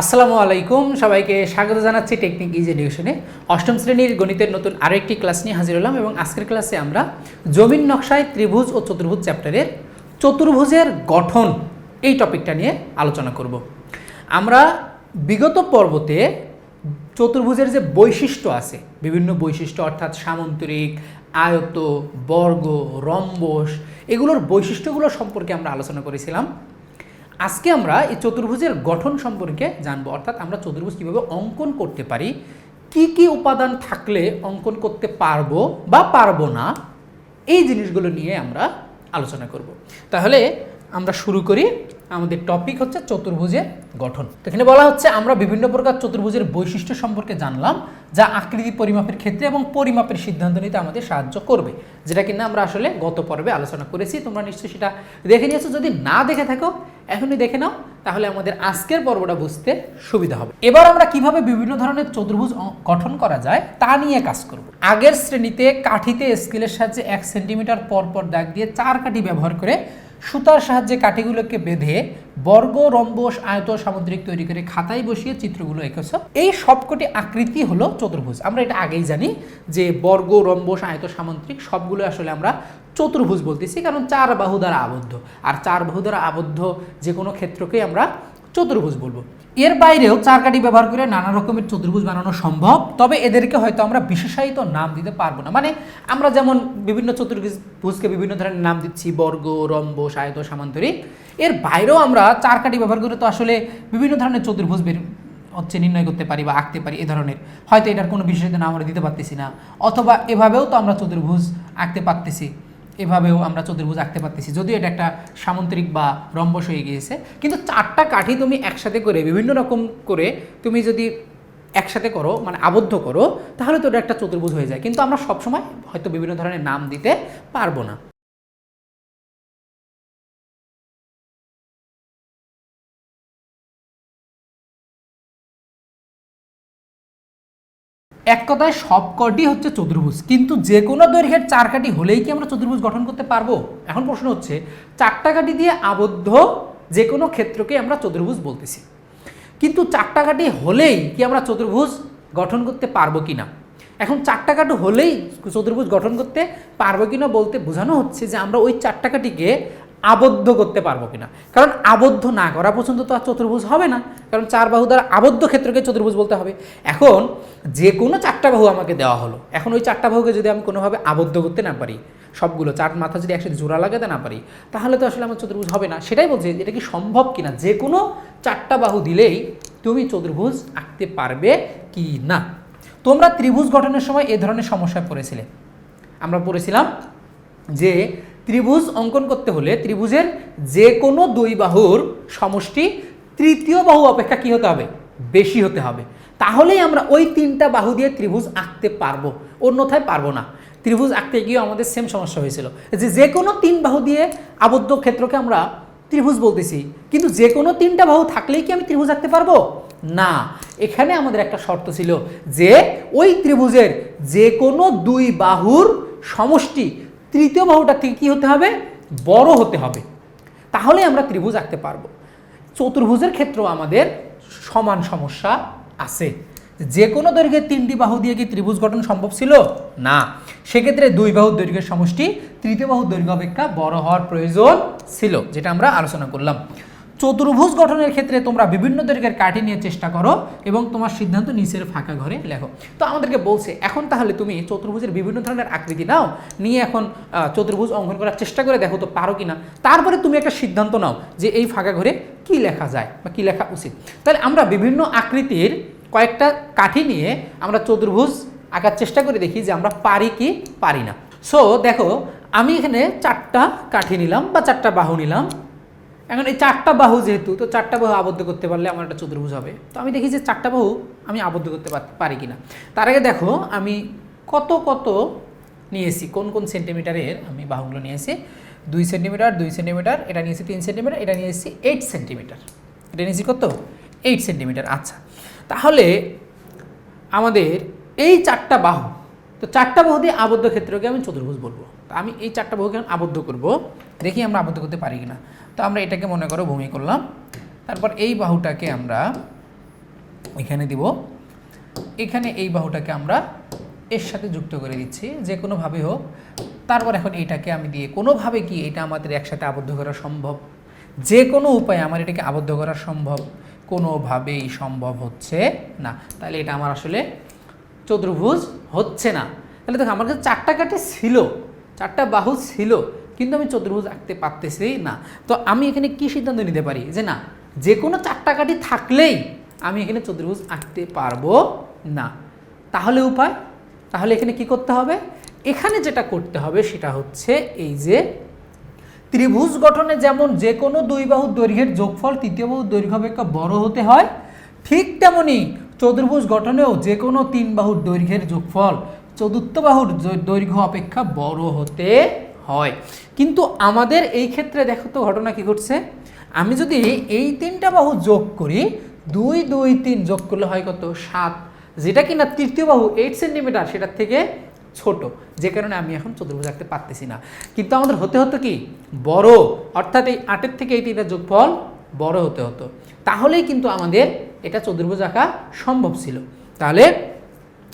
আসসালামু আলাইকুম, সবাইকে স্বাগত জানাচ্ছি টেকনিক ইজ এডুকেশনে অষ্টম শ্রেণির গণিতের নতুন আরও একটি ক্লাস নিয়ে হাজির হলাম এবং আজকের ক্লাসে আমরা জমিন নকশায় ত্রিভুজ ও চতুর্ভুজ চ্যাপ্টারের চতুর্ভুজের গঠন এই টপিকটা নিয়ে আলোচনা করব। আমরা বিগত পর্বতে চতুর্ভুজের যে বৈশিষ্ট্য আছে, বিভিন্ন বৈশিষ্ট্য অর্থাৎ সামন্তরিক আয়ত, বর্গ, রম্বস, এগুলোর বৈশিষ্ট্যগুলো সম্পর্কে আমরা আলোচনা করেছিলাম। আজকে আমরা এই চতুর্ভুজের গঠন সম্পর্কে জানব। অর্থাৎ আমরা চতুর্ভুজ কীভাবে অঙ্কন করতে পারি, কি কি উপাদান থাকলে অঙ্কন করতে পারব বা পারব না, এই জিনিসগুলো নিয়ে আমরা আলোচনা করব। তাহলে আমরা শুরু করি। আমাদের টপিক হচ্ছে চতুর্ভুজের গঠন। এখানে বলা হচ্ছে আমরা বিভিন্ন প্রকার চতুর্ভুজের বৈশিষ্ট্য সম্পর্কে জানলাম। যা আকৃতি পরিমাপের ক্ষেত্রে এবং পরিমাপের সিদ্ধান্ত নিতে আমাদের সাহায্য করবে। যেটা কিনা আমরা আসলে গত পর্বে আলোচনা করেছি, তোমরা নিশ্চয়ই সেটা দেখে নিয়েছো। যদি না দেখে থাকো, এখনই দেখে নাও, তাহলে আমাদের আজকের পর্বটা বুঝতে সুবিধা হবে। এবার আমরা কীভাবে বিভিন্ন ধরনের চতুর্ভুজ গঠন করা যায়, তা নিয়ে কাজ করব। আগের শ্রেণীতে কাঠিতে স্কেলের সাহায্যে এক সেন্টিমিটার পর পর দাগ দিয়ে চার কাঠি ব্যবহার করে সুতার সাহায্যে কাঠিগুলোকে বেঁধে বর্গ, রম্বস আয়ত সামুদ্রিক তৈরি করে খাতায় বসিয়ে চিত্রগুলো এঁকেছ। এই সবকটি আকৃতি হলো চতুর্ভুজ। আমরা এটা আগেই জানি যে বর্গ, রম্বস আয়ত সামুদ্রিক সবগুলো আসলে আমরা চতুর্ভুজ বলতেছি, কারণ চার বাহু দ্বারা আবদ্ধ। আর চার বাহু দ্বারা আবদ্ধ যে কোনো ক্ষেত্রকেই আমরা চতুর্ভুজ বলব। এর বাইরেও চার কাঠি ব্যবহার করে নানা রকমের চতুর্ভুজ বানানো সম্ভব, তবে এদেরকে হয়তো আমরা বিশেষায়িত নাম দিতে পারব না। মানে আমরা যেমন বিভিন্ন চতুর্ভুজকে বিভিন্ন ধরনের নাম দিচ্ছি, বর্গ, রম্ব আয়ত সামান্তরিক। এর বাইরেও আমরা চার কাঠি ব্যবহার করে তো আসলে বিভিন্ন ধরনের চতুর্ভুজ হচ্ছে, নির্ণয় করতে পারি বা আঁকতে পারি এ ধরনের। হয়তো এটার কোনো বিশেষায়িত নাম আমরা দিতে পারতেছি না, অথবা এভাবেও তো আমরা চতুর্ভুজ আঁকতে পারতেছি। এভাবেও আমরা চতুর্ভুজ আঁকতে পারতেছি। যদিও এটা একটা সামন্তরিক বা রম্বস হয়ে গিয়েছে, কিন্তু চারটা কাঠি তুমি একসাথে করে, বিভিন্ন রকম করে তুমি যদি একসাথে করো মানে আবদ্ধ করো, তাহলে তো এটা একটা চতুর্ভুজ হয়ে যায়। কিন্তু আমরা সবসময় হয়তো বিভিন্ন ধরনের নাম দিতে পারব না। এক কথায় সবকটি হচ্ছে চতুর্ভুজ। কিন্তু যে কোনো দৈর্ঘ্যের চার কাঠি হলেই কি আমরা চতুর্ভুজ গঠন করতে পারব? এখন প্রশ্ন হচ্ছে, চারটা কাঠি দিয়ে আবদ্ধ যে কোনো ক্ষেত্রকে আমরা চতুর্ভুজ বলতেছি। কিন্তু চারটা কাঠি হলেই কি আমরা চতুর্ভুজ গঠন করতে পারব কি না এখন চারটা কাঠি হলেই চতুর্ভুজ গঠন করতে পারব কি না বলতে বোঝানো হচ্ছে যে আমরা ওই চারটা কাঠিকে আবদ্ধ করতে পারব কিনা? কারণ আবদ্ধ না করা পর্যন্ত তো আর চতুর্ভুজ হবে না। কারণ চার বাহু দ্বারা আবদ্ধ ক্ষেত্রকে চতুর্ভুজ বলতে হবে। এখন যে কোনো চারটা বাহু আমাকে দেওয়া হলো। এখন ওই চারটা বাহুকে যদি আমি কোনোভাবে আবদ্ধ করতে না পারি, সবগুলো চার মাথা যদি একসাথে জোড়া লাগাতে না পারি, তাহলে তো আসলে আমার চতুর্ভুজ হবে না। সেটাই বলছি এটা কি সম্ভব কিনা? যে কোনো চারটা বাহু দিলেই তুমি চতুর্ভুজ আঁকতে পারবে কি না তোমরা ত্রিভুজ গঠনের সময় এ ধরনের সমস্যায় পড়েছিলে। আমরা পড়েছিলাম যে ত্রিভুজ অঙ্কন করতে হলে ত্রিভুজের যে কোনো দুই বাহুর সমষ্টি তৃতীয় বাহু অপেক্ষা কি হতে হবে? বেশি হতে হবে। তাহলেই আমরা ওই তিনটা বাহু দিয়ে ত্রিভুজ আঁকতে পারব। অন্যথায় পারব না। ত্রিভুজ আঁকতে গিয়েও আমাদের সেম সমস্যা হয়েছিল। যে যে কোনো তিন বাহু দিয়ে আবদ্ধ ক্ষেত্রকে আমরা ত্রিভুজ বলতেছি, কিন্তু যে কোনো তিনটা বাহু থাকলেই কি আমি ত্রিভুজ আঁকতে পারব? না। এখানে আমাদের একটা শর্ত ছিল যে ওই ত্রিভুজের যে কোনো দুই বাহুর সমষ্টি তৃতীয় বাহুটার থেকে কি হতে হবে? বড় হতে হবে। তাহলে আমরা ত্রিভুজ আঁকতে পারব। চতুর্ভুজের ক্ষেত্রেও আমাদের সমান সমস্যা আছে। যে কোনো দৈর্ঘ্যের তিনটি বাহু দিয়ে কি ত্রিভুজ গঠন সম্ভব ছিল? না। সেক্ষেত্রে দুই বাহুর দৈর্ঘ্যের সমষ্টি তৃতীয় বাহুর দৈর্ঘ্য অপেক্ষা বড় হওয়ার প্রয়োজন ছিল, যেটা আমরা আলোচনা করলাম। চতুর্ভুজ গঠনের ক্ষেত্রে তোমরা বিভিন্ন দৈর্ঘ্যের কাঠি নিয়ে চেষ্টা করো এবং তোমার সিদ্ধান্ত নিচের ফাঁকা ঘরে লেখো। তো আমাদেরকে বলছে, এখন তাহলে তুমি চতুর্ভুজের বিভিন্ন ধরনের আকৃতি নাও, নিয়ে এখন চতুর্ভুজ অঙ্কন করার চেষ্টা করে দেখো তো পারো কি না তারপরে তুমি একটা সিদ্ধান্ত নাও যে এই ফাঁকা ঘরে কি লেখা যায় বা কি লেখা উচিত। তাহলে আমরা বিভিন্ন আকৃতির কয়েকটা কাঠি নিয়ে আমরা চতুর্ভুজ আঁকার চেষ্টা করে দেখি যে আমরা পারি কি পারি না। সো দেখো, আমি এখানে চারটা কাঠি নিলাম বা চারটা বাহু নিলাম। এখন এই চারটা বাহু যেহেতু, তো চারটা বাহু আবদ্ধ করতে পারলে আমার একটা চতুর্ভুজ হবে। তো আমি দেখি যে চারটা বাহু আমি আবদ্ধ করতে পার- পারি কিনা। তার আগে দেখো, আমি কত কত নিয়েছি, কোন কোন সেন্টিমিটারের আমি বাহুগুলো নিয়েছি। দুই সেন্টিমিটার দুই সেন্টিমিটার, এটা নিয়েছি তিন সেন্টিমিটার, এটা নিয়েছি এইট সেন্টিমিটার। এটা নিয়েছি কত? এইট সেন্টিমিটার আচ্ছা। তাহলে আমাদের এই চারটা বাহু তো চারটা বাহু দিয়ে আবদ্ধ ক্ষেত্রকে আমি চতুর্ভুজ বলব। তো আমি এই চারটা বাহুকে আবদ্ধ করব, দেখি আমরা আবদ্ধ করতে পারি কিনা। তো আমরা এটাকে মনে করো ভূমি করলাম। তারপর এই বাহুটাকে আমরা এখানে দিব। এখানে এই বাহুটাকে আমরা এর সাথে যুক্ত করে দিচ্ছি, যে কোনোভাবে হোক। তারপর এখন এইটাকে আমি দিয়ে কোনোভাবে কি এটা আমাদের একসাথে আবদ্ধ করা সম্ভব? যে কোনো উপায়ে আমার এটাকে আবদ্ধ করা সম্ভব? কোনোভাবেই সম্ভব হচ্ছে না। তাহলে এটা আমার আসলে চতুর্ভুজ হচ্ছে না। তাহলে দেখো, আমার কাছে চারটা কাঠি ছিল, চারটা বাহু ছিল, কিন্তু আমি চতুর্ভুজ আঁকতে পারতেছি না। তো আমি এখানে কি সিদ্ধান্ত নিতে পারি? যে না, যে কোনো চারটা কাঠি থাকলেই আমি এখানে চতুর্ভুজ আঁকতে পারব না। তাহলে উপায়? তাহলে এখানে কি করতে হবে? এখানে যেটা করতে হবে সেটা হচ্ছে এই যে, ত্রিভুজ গঠনে যেমন যে কোনো দুই বাহুর দৈর্ঘ্যের যোগফল, তৃতীয় বাহুর দৈর্ঘ্য অপেক্ষা বড় হতে হয়, ঠিক তেমনি চতুর্ভুজ গঠনেও যে কোনো তিন বাহুর দৈর্ঘ্যের যোগফল চতুর্থ বাহুর দৈর্ঘ্য অপেক্ষা বড় হতে হয়। কিন্তু আমাদের এই ক্ষেত্রে দেখো তো ঘটনা কি ঘটছে? আমি যদি এই তিনটা বাহু যোগ করি, দুই দুই, তিন যোগ করলে হয় কত? সাত। যেটা কিনা তৃতীয় বাহু এইট সেন্টিমিটার সেটার থেকে ছোট। যে কারণে আমি এখন চতুর্ভুজ আঁকতে পারতেছি না। কিন্তু আমাদের হতে হতো কি? বড়। অর্থাৎ এই আটের থেকে এই তিনটা যোগফল বড় হতে হতো। তাহলেই কিন্তু আমাদের এটা চতুর্ভুজ আঁকা সম্ভব ছিল। তাহলে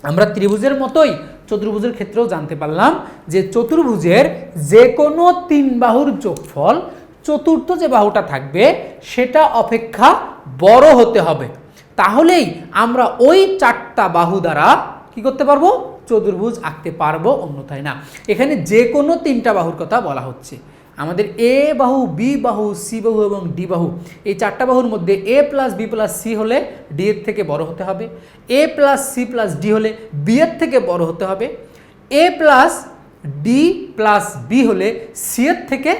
আমরা ত্রিভুজের মতোই চতুর্ভুজের ক্ষেত্রেও জানতে পারলাম যে চতুর্ভুজের যে কোনো তিন বাহুর যোগফল, চতুর্থ যে বাহুটা থাকবে, সেটা অপেক্ষা বড় হতে হবে। তাহলেই আমরা ওই চারটা বাহু দ্বারা কি করতে পারব? চতুর্ভুজ আঁকতে পারব, অন্যথায় না। এখানে যে কোনো তিনটা বাহুর কথা বলা হচ্ছে। আমাদের এ বাহু, বি বাহু, সি বাহু এবং ডি বাহু, এই চারটা বাহুর মধ্যে A plus B plus C হলে ডি এর থেকে বড় হতে হবে। A plus C plus D হলে বি এর থেকে বড় হতে হবে। A plus D plus B হলে সি এর থেকে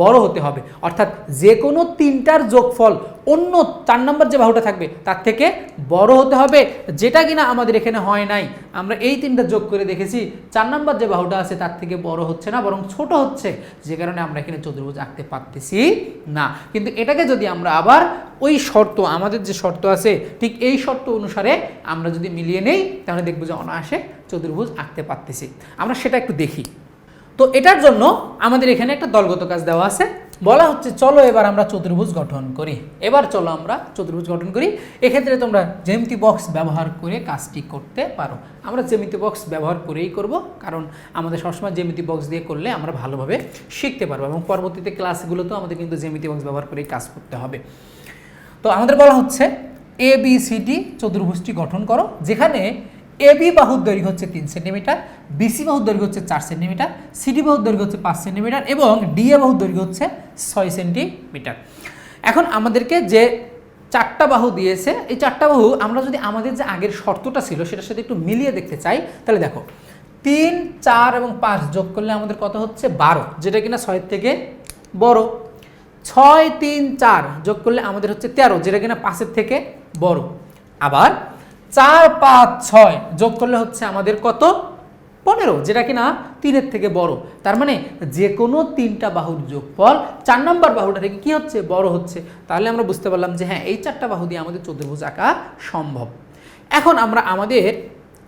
বড় হতে হবে। অর্থাৎ যে কোনো তিনটার যোগফল অন্য চার নম্বর যে বাহুটা থাকবে, তার থেকে বড় হতে হবে, যেটা কিনা আমাদের এখানে হয় নাই। আমরা এই তিনটা যোগ করে দেখেছি, চার নম্বর যে বাহুটা আছে, তার থেকে বড় হচ্ছে না, বরং ছোট হচ্ছে। যে কারণে আমরা এখানে চতুর্ভুজ আঁকতে পারতেছি না। কিন্তু এটাকে যদি আমরা আবার ওই শর্ত, আমাদের যে শর্ত আছে, ঠিক এই শর্ত অনুসারে আমরা যদি মিলিয়ে নেই, তাহলে দেখব যে অনায়াসে চতুর্ভুজ আঁকতে পারতেছি। আমরা সেটা একটু দেখি। তো এটার জন্য আমাদের এখানে একটা দলগত কাজ দেওয়া আছে। বলা হচ্ছে, চলো এবার আমরা চতুর্ভুজ গঠন করি। এবার চলো আমরা চতুর্ভুজ গঠন করি। এক্ষেত্রে তোমরা জ্যামিতি বক্স ব্যবহার করে কাজটি করতে পারো। আমরা জ্যামিতি বক্স ব্যবহার করেই করব, কারণ আমাদের সবসময় জ্যামিতি বক্স দিয়ে করলে আমরা ভালোভাবে শিখতে পারব এবং পরবর্তীতে ক্লাসগুলোতেও আমাদের কিন্তু জেমিতি বক্স ব্যবহার করেই কাজ করতে হবে। তো আমাদের বলা হচ্ছে এ বি সি ডি চতুর্ভুজটি গঠন করো, যেখানে এ বি বাহুর দৈর্ঘ্য হচ্ছে তিন সেন্টিমিটার বিসি বাহুর দৈর্ঘ্য হচ্ছে চার সেন্টিমিটার সিডি বাহুর দৈর্ঘ্য হচ্ছে পাঁচ সেন্টিমিটার এবং ডিএ বাহুর দৈর্ঘ্য হচ্ছে ছয় সেন্টিমিটার। এখন আমাদেরকে যে চারটা বাহু দিয়েছে, এই চারটা বাহু আমরা যদি আমাদের যে আগের শর্তটা ছিল সেটার সাথে একটু মিলিয়ে দেখতে চাই, তাহলে দেখো, তিন, চার এবং পাঁচ যোগ করলে আমাদের কত হচ্ছে? বারো, যেটা কিনা ছয়ের থেকে বড়। ছয়, তিন, চার যোগ করলে আমাদের হচ্ছে তেরো, যেটা কিনা পাঁচের থেকে বড়। আবার চার পাঁচ ছয় যোগ করলে হচ্ছে আমাদের কত? পনেরো, যেটা কিনা তিনের থেকে বড়। তার মানে যে কোনো তিনটা বাহুর যোগফল চার নম্বর বাহুটা থেকে কি হচ্ছে? বড় হচ্ছে। তাহলে আমরা বুঝতে পারলাম যে হ্যাঁ এই চারটা বাহু দিয়ে আমাদের চতুর্ভুজ আঁকা সম্ভব। এখন আমরা আমাদের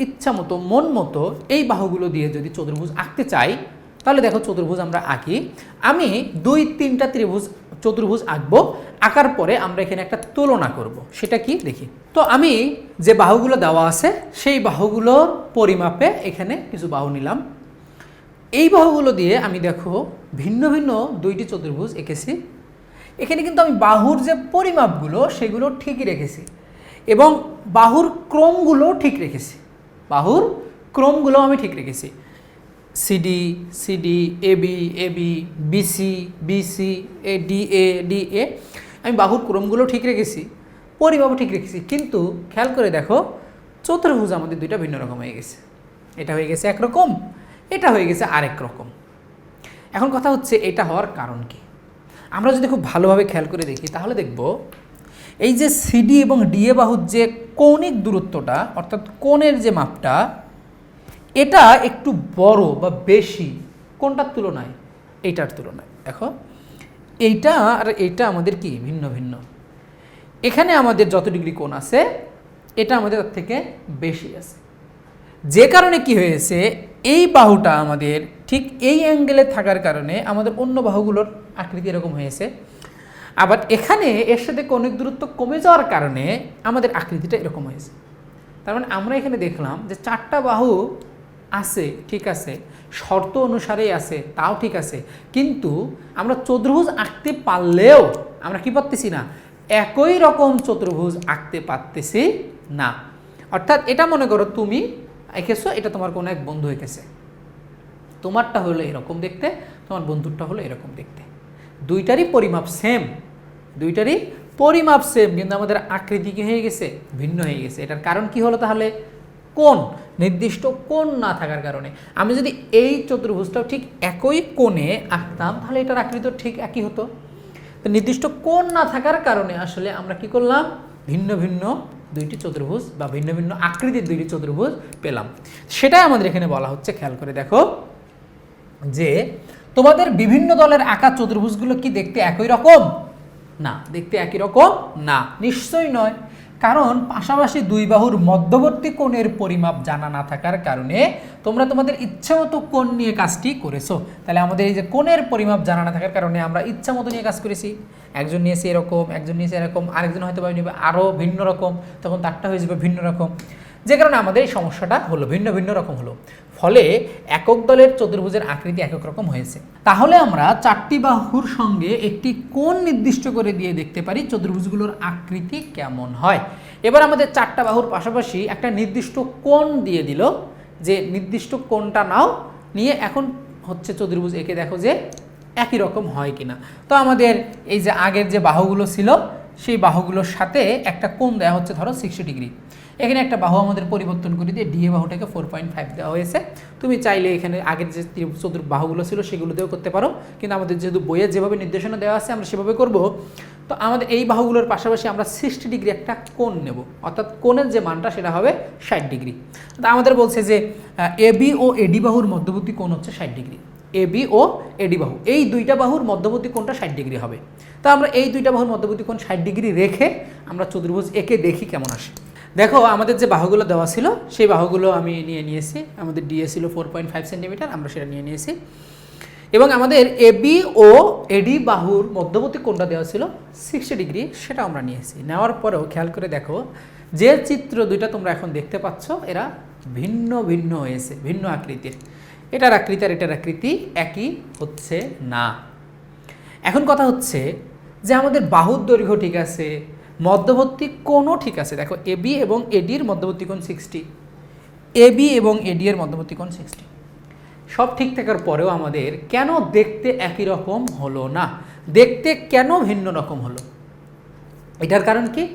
ইচ্ছা মতো মন মতো এই বাহুগুলো দিয়ে যদি চতুর্ভুজ আঁকতে চাই তাহলে দেখো চতুর্ভুজ আমরা আঁকি। আমি দুই, তিনটা ত্রিভুজ, চতুর্ভুজ আঁকবো। আঁকার পরে আমরা এখানে একটা তুলনা করব। সেটা কি? দেখি। তো আমি যে বাহুগুলো দেওয়া আছে, সেই বাহুগুলোর পরিমাপে এখানে কিছু বাহু নিলাম। এই বাহুগুলো দিয়ে আমি দেখো ভিন্ন ভিন্ন দুইটি চতুর্ভুজ এঁকেছি। এখানে কিন্তু আমি বাহুর যে পরিমাপগুলো, সেগুলো ঠিকই রেখেছি এবং বাহুর ক্রমগুলো ঠিক রেখেছি। বাহুর ক্রমগুলো আমি ঠিক রেখেছি। CD CD AB AB BC BC A D A D A আমি বাহুর ক্রমগুলো ঠিক রেখেছি পরিমাপও ঠিক রেখেছি, কিন্তু খেয়াল করে দেখো, চতুর্ভুজ আমাদের দুইটা ভিন্ন রকম হয়ে গেছে। এটা হয়ে গেছে একরকম এটা হয়ে গেছে আরেক রকম। এখন কথা হচ্ছে, এটা হওয়ার কারণ কি? আমরা যদি খুব ভালোভাবে খেয়াল করে দেখি, তাহলে দেখব, এই যে সিডি এবং ডিএ বাহুর যে কৌণিক দূরত্বটা, অর্থাৎ কোণের যে মাপটা এটা একটু বড় বা বেশি, কোনটার তুলনায়? এইটার তুলনায়। দেখো, এইটা আর এইটা আমাদের কি? ভিন্ন ভিন্ন। এখানে আমাদের যত ডিগ্রি কোণ আছে, এটা আমাদের তার থেকে বেশি আছে। যে কারণে কি হয়েছে, এই বাহুটা আমাদের ঠিক এই অ্যাঙ্গেলে থাকার কারণে আমাদের অন্য বাহুগুলোর আকৃতি এরকম হয়েছে। আবার এখানে এর সাথে কৌণিক দূরত্ব কমে যাওয়ার কারণে আমাদের আকৃতিটা এরকম হয়েছে। তার মানে আমরা এখানে দেখলাম যে চারটা বাহু আছে, ঠিক আছে। শর্ত অনুসারেই আছে, তাও ঠিক আছে। কিন্তু আমরা চতুর্ভুজ আঁকতে পারলেও আমরা কি পারতেছি না? একই রকম চতুর্ভুজ আঁকতে পারতেছি না। অর্থাৎ এটা মনে করো তুমি এঁকেছো, এটা তোমার কোনো এক বন্ধু এঁকেছে। তোমারটা হলো এরকম দেখতে, তোমার বন্ধুরটা হলো এরকম দেখতে। দুইটারই পরিমাপ সেম দুইটারই পরিমাপ সেম কিন্তু আমাদের আকৃতি কি হয়ে গেছে? ভিন্ন হয়ে গেছে। এটার কারণ কি হলো তাহলে? কোন নির্দিষ্ট কোণ না থাকার কারণে। আমি যদি এই চতুর্ভুজটাও ঠিক একই কোণে আঁকতাম, তাহলে এটার আকৃতি ঠিক একই হতো। তো নির্দিষ্ট কোণ না থাকার কারণে আসলে আমরা কি করলাম? ভিন্ন ভিন্ন দুইটি চতুর্ভুজ বা ভিন্ন ভিন্ন আকৃতির দুইটি চতুর্ভুজ পেলাম। সেটাই আমাদের এখানে বলা হচ্ছে, খেয়াল করে দেখো, যে তোমাদের বিভিন্ন দলের আঁকা চতুর্ভুজগুলো কি দেখতে একই রকম? না, দেখতে একই রকম না। নিশ্চয়ই নয়। কারণ পাশাপাশি দুই বাহুর মধ্যবর্তী কোণের পরিমাপ জানা না থাকার কারণে তোমরা তোমাদের ইচ্ছা মতো কোণ নিয়ে কাজটি করেছ। তাহলে আমাদের এই যে কোণের পরিমাপ জানা না থাকার কারণে আমরা ইচ্ছা মতো নিয়ে কাজ করেছি। একজন নিয়েছে এরকম, একজন নিয়েছে এরকম, আরেকজন হয়তো বা নেবে আরও ভিন্ন রকম, তখন তারটা হয়ে যাবে ভিন্ন রকম। যে কারণে আমাদের এই সমস্যাটা হলো, ভিন্ন ভিন্ন রকম হলো। ফলে একক দলের চতুর্ভুজের আকৃতি একক রকম হয়েছে। তাহলে আমরা চারটি বাহুর সঙ্গে একটি কোণ নির্দিষ্ট করে দিয়ে দেখতে পারি চতুর্ভুজগুলোর আকৃতি কেমন হয়। এবার আমাদের চারটা বাহুর পাশাপাশি একটা নির্দিষ্ট কোণ দিয়ে দিল যে নির্দিষ্ট কোণটা নাও, নিয়ে এখন হচ্ছে চতুর্ভুজ এঁকে দেখো যে একই রকম হয় কিনা। তো আমাদের এই যে আগের যে বাহুগুলো ছিল, সেই বাহুগুলোর সাথে একটা কোণ দেওয়া হচ্ছে ধরো সিক্সটি ডিগ্রি এখানে একটা বাহু আমাদের পরিবর্তন করে দিয়ে ডিএ বাহুটাকে ফোর পয়েন্ট ফাইভ দেওয়া হয়েছে। তুমি চাইলে এখানে আগের যে ত্রি- চতুর বাহুগুলো ছিল সেগুলো দিয়েও করতে পারো। কিন্তু আমাদের যেহেতু বইয়ে যেভাবে নির্দেশনা দেওয়া আছে, আমরা সেভাবে করব। তো আমাদের এই বাহুগুলোর পাশাপাশি আমরা সিক্সটি ডিগ্রি একটা কোণ নেব। অর্থাৎ কোণের যে মানটা সেটা হবে ষাট ডিগ্রি তো আমাদের বলছে যে এবি ও এডি বাহুর মধ্যবর্তী কোণ হচ্ছে ষাট ডিগ্রি এবি ও এডি বাহু। এই দুইটা বাহুর মধ্যবর্তী কোণটা ষাট ডিগ্রি হবে। তো আমরা এই দুইটা বাহুর মধ্যবর্তী কোণ ষাট ডিগ্রি রেখে আমরা চতুর্ভুজ একে দেখি কেমন আসে। দেখো, আমাদের যে বাহুগুলো দেওয়া ছিল, সেই বাহুগুলো আমি নিয়ে নিয়েছি। আমাদের ডিএ ছিল ফোর পয়েন্ট ফাইভ সেন্টিমিটার আমরা সেটা নিয়ে নিয়েছি। এবং আমাদের এবি ও এডি বাহুর মধ্যবর্তী কোণটা দেওয়া ছিল সিক্সটি ডিগ্রি সেটা আমরা নিয়েছি। নেওয়ার পরেও খেয়াল করে দেখো, যে চিত্র দুইটা তোমরা এখন দেখতে পাচ্ছ, এরা ভিন্ন ভিন্ন হয়েছে, ভিন্ন আকৃতির। এটার আকৃতি আর এটার আকৃতি একই হচ্ছে না। এখন কথা হচ্ছে যে আমাদের বাহুর দৈর্ঘ্য ঠিক আছে মধ্যবর্তী কোণও ঠিক আছে। দেখো এবি এবং এডির মধ্যবর্তী কোণ সিক্সটি এবি এবং এডি এর মধ্যবর্তী কোণ সিক্সটি সব ঠিক থাকার পরেও আমাদের কেন দেখতে একই রকম হলো না? দেখতে কেন ভিন্ন রকম হলো? এটার কারণ কি?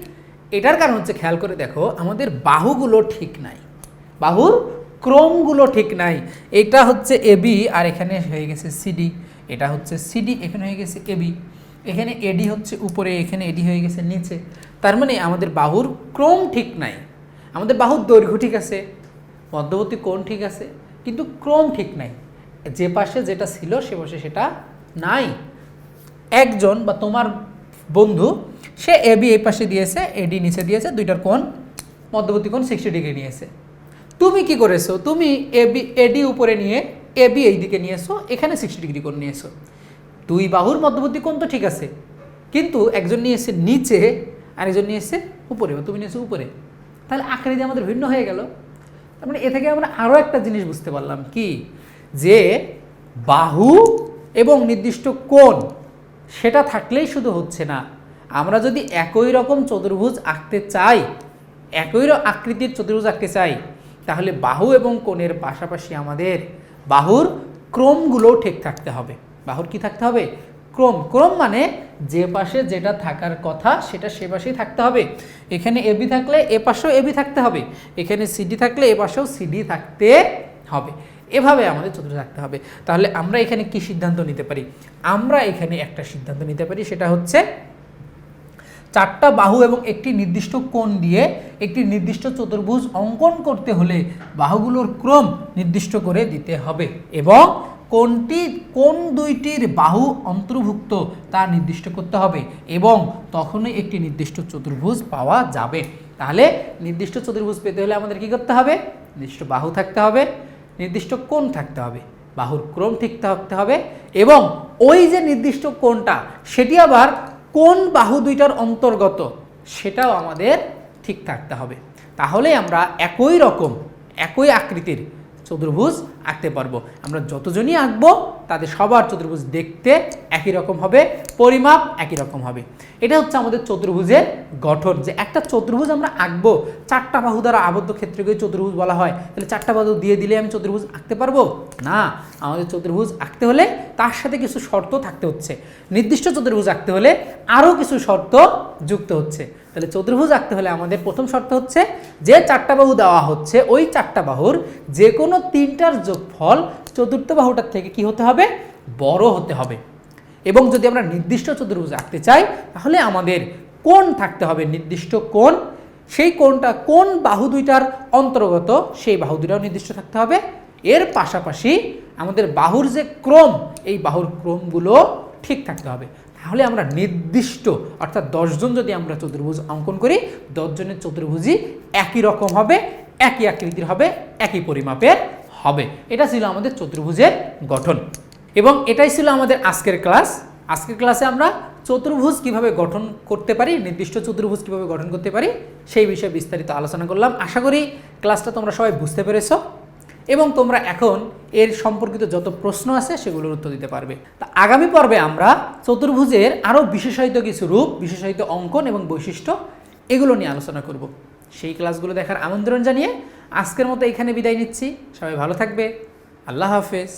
এটার কারণ হচ্ছে, খেয়াল করে দেখো, আমাদের বাহুগুলো ঠিক নাই। বাহুর ক্রমগুলো ঠিক নাই। এটা হচ্ছে এবি আর এখানে হয়ে গেছে সিডি এটা হচ্ছে সিডি এখানে হয়ে গেছে এবি এখানে এডি হচ্ছে উপরে, এখানে এডি হয়ে গেছে নিচে। তার মানে আমাদের বাহুর ক্রম ঠিক নাই। আমাদের বাহুর দৈর্ঘ্য ঠিক আছে, মধ্যবর্তী কোণ ঠিক আছে, কিন্তু ক্রম ঠিক নাই। যে পাশে যেটা ছিল, সে পাশে সেটা নাই। একজন বা তোমার বন্ধু, সে এবি এই পাশে দিয়েছে, এডি নিচে দিয়েছে, দুইটার কোণ, মধ্যবর্তী কোণ সিক্সটি ডিগ্রি নিয়েছে। তুমি কি করেছ? তুমি এবি এডি উপরে নিয়ে এবি এই দিকে নিয়েছো, এখানে সিক্সটি ডিগ্রি কোণ নিয়েছো। দুই বাহুর মধ্যবর্তী কোণ তো ঠিক আছে। কিন্তু একজন নিয়েছে নিচে, আরেকজন নিয়েছে উপরে, বা তুমি নিয়েছো উপরে। তাহলে আকৃতি আমাদের ভিন্ন হয়ে গেল। তার মানে এ থেকে আমরা আরও একটা জিনিস বুঝতে পারলাম কি? যে বাহু এবং নির্দিষ্ট কোণ, সেটা থাকলেই শুধু হচ্ছে না। আমরা যদি একই রকম চতুর্ভুজ আঁকতে চাই, একই আকৃতির চতুর্ভুজ আঁকতে চাই, তাহলে বাহু এবং কোণের পাশাপাশি আমাদের বাহুর ক্রমগুলোও ঠিক থাকতে হবে। বাহুর কি থাকতে হবে? ক্রম। ক্রম মানে যে পাশে যেটা থাকার কথা, সেটা সে পাশেই থাকতে হবে। এখানে এবি থাকলে এ পাশেও এবি থাকতে হবে। এখানে সিডি থাকলে এ পাশেও সিডি থাকতে হবে। এভাবে আমাদের চতুর্থ থাকতে হবে। তাহলে আমরা এখানে কি সিদ্ধান্ত নিতে পারি? আমরা এখানে একটা সিদ্ধান্ত নিতে পারি, সেটা হচ্ছে চারটা বাহু এবং একটি নির্দিষ্ট কোণ দিয়ে একটি নির্দিষ্ট চতুর্ভুজ অঙ্কন করতে হলে বাহুগুলোর ক্রম নির্দিষ্ট করে দিতে হবে এবং কোনটি, কোন দুইটির বাহু অন্তর্ভুক্ত তা নির্দিষ্ট করতে হবে এবং তখনই একটি নির্দিষ্ট চতুর্ভুজ পাওয়া যাবে। তাহলে নির্দিষ্ট চতুর্ভুজ পেতে হলে আমাদের কি করতে হবে? নির্দিষ্ট বাহু থাকতে হবে, নির্দিষ্ট কোণ থাকতে হবে, বাহুর ক্রম ঠিক থাকতে হবে এবং ওই যে নির্দিষ্ট কোণটা, সেটি আবার কোন বাহু দুইটার অন্তর্গত, সেটাও আমাদের ঠিক থাকতে হবে। তাহলে আমরা একই রকম, একই আকৃতির চতুর্ভুজ আঁকতে পারব। আমরা যতজনই আঁকবো, তাদের সবার চতুর্ভুজ দেখতে একই রকম হবে, পরিমাপ একই রকম হবে। এটা হচ্ছে আমাদের চতুর্ভুজের গঠন। যে একটা চতুর্ভুজ আমরা আঁকবো, চারটা বাহু দ্বারা আবদ্ধ ক্ষেত্রকে চতুর্ভুজ বলা হয়। তাহলে চারটা বাহু দিয়ে দিলে আমি চতুর্ভুজ আঁকতে পারব? না, আমাদের চতুর্ভুজ আঁকতে হলে তার সাথে কিছু শর্ত থাকতে হচ্ছে। নির্দিষ্ট চতুর্ভুজ আঁকতে হলে আরও কিছু শর্ত যুক্ত হচ্ছে। তাহলে চতুর্ভুজ আঁকতে হলে আমাদের প্রথম শর্ত হচ্ছে, যে চারটা বাহু দেওয়া হচ্ছে, ওই চারটা বাহুর যে কোনো তিনটার যোগফল চতুর্থ বাহুটার থেকে কি হতে হবে? বড় হতে হবে। এবং যদি আমরা নির্দিষ্ট চতুর্ভুজ আঁকতে চাই, তাহলে আমাদের কোণ থাকতে হবে নির্দিষ্ট কোণ। সেই কোণটা কোন বাহু দুইটার অন্তর্গত, সেই বাহু দুইটাও নির্দিষ্ট থাকতে হবে। এর পাশাপাশি আমাদের বাহুর যে ক্রম, এই বাহুর ক্রমগুলো ঠিক থাকতে হবে। তাহলে আমরা নির্দিষ্ট, অর্থাৎ দশজন যদি আমরা চতুর্ভুজ অঙ্কন করি দশজনের চতুর্ভুজই একই রকম হবে, একই আকৃতির হবে, একই পরিমাপের হবে। এটা ছিল আমাদের চতুর্ভুজের গঠন। এবং এটাই ছিল আমাদের আজকের ক্লাস। আজকের ক্লাসে আমরা চতুর্ভুজ কীভাবে গঠন করতে পারি, নির্দিষ্ট চতুর্ভুজ কীভাবে গঠন করতে পারি, সেই বিষয়ে বিস্তারিত আলোচনা করলাম। আশা করি ক্লাসটা তোমরা সবাই বুঝতে পেরেছ এবং তোমরা এখন এর সম্পর্কিত যত প্রশ্ন আছে সেগুলোর উত্তর দিতে পারবে। তা আগামী পর্বে আমরা চতুর্ভুজের আরও বিশেষায়িত কিছু রূপ, বিশেষায়িত অঙ্কন এবং বৈশিষ্ট্য এগুলো নিয়ে আলোচনা করব। সেই ক্লাসগুলো দেখার আমন্ত্রণ জানিয়ে আজকের মতো এখানে বিদায় নিচ্ছি। সবাই ভালো থাকবে। আল্লাহ হাফেজ।